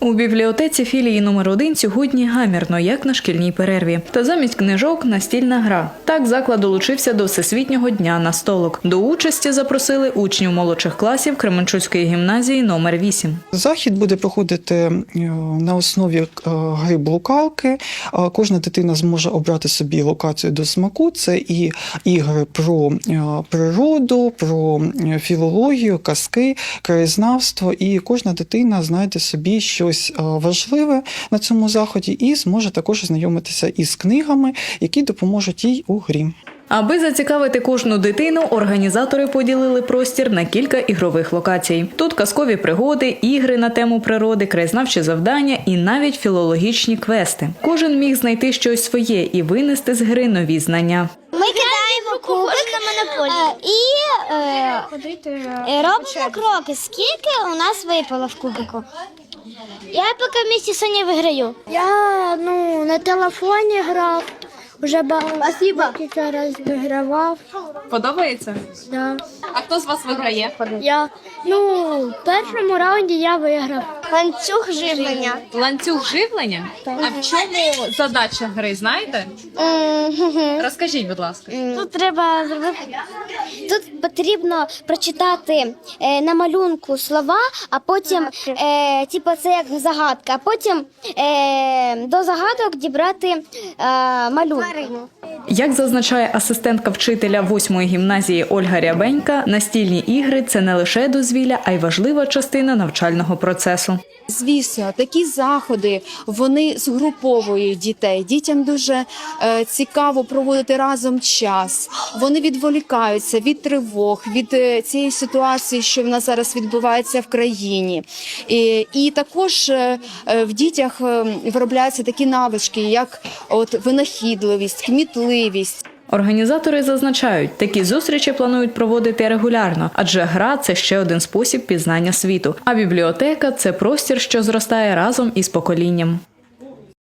У бібліотеці філії номер 1 сьогодні гамірно, як на шкільній перерві. Та замість книжок настільна гра. Так заклад долучився до всесвітнього дня на столок. До участі запросили учнів молодших класів Кременчуцької гімназії номер 8 Захід буде проходити е, на основі е, гри блукалки. Е, Кожна дитина зможе обрати собі локацію до смаку. Це і ігри про природу, про філологію, казки, краєзнавство. І кожна дитина знайде собі щось е, важливе на цьому заході і зможе також знайомитися із книгами, які допоможуть їй у грі. Аби зацікавити кожну дитину, організатори поділили простір на кілька ігрових локацій. Тут казкові пригоди, ігри на тему природи, краєзнавчі завдання і навіть філологічні квести. Кожен міг знайти щось своє і винести з гри нові знання. Ми кидаємо кубик на монополію і е, е, робимо кроки. Скільки у нас випало в кубику? Я поки в місті Соні виграю. Я ну на телефоні грав, вже багато раз вигравав. Подобається? Да. А хто з вас виграє? Я ну в першому раунді я виграв. Ланцюг живлення. Ланцюг живлення? А в чому задача гри? Знаєте? Розкажіть, будь ласка. Тут треба зробити. Тут потрібно прочитати е, на малюнку слова, а потім, е, типу, це як загадка, а потім е, до загадок дібрати е, малюнок. Як зазначає асистентка вчителя восьмої гімназії Ольга Рябенька, настільні ігри це не лише дозвілля, а й важлива частина навчального процесу. Звісно, такі заходи вони згруповують дітей. Дітям дуже е, цікаво проводити разом час. Вони відволікаються від тривог, від е, цієї ситуації, що в нас зараз відбувається в країні. І, і також е, е, в дітях е, виробляються такі навички, як от винахідливість, кмітливість. Організатори зазначають, такі зустрічі планують проводити регулярно, адже гра це ще один спосіб пізнання світу. А бібліотека це простір, що зростає разом із поколінням.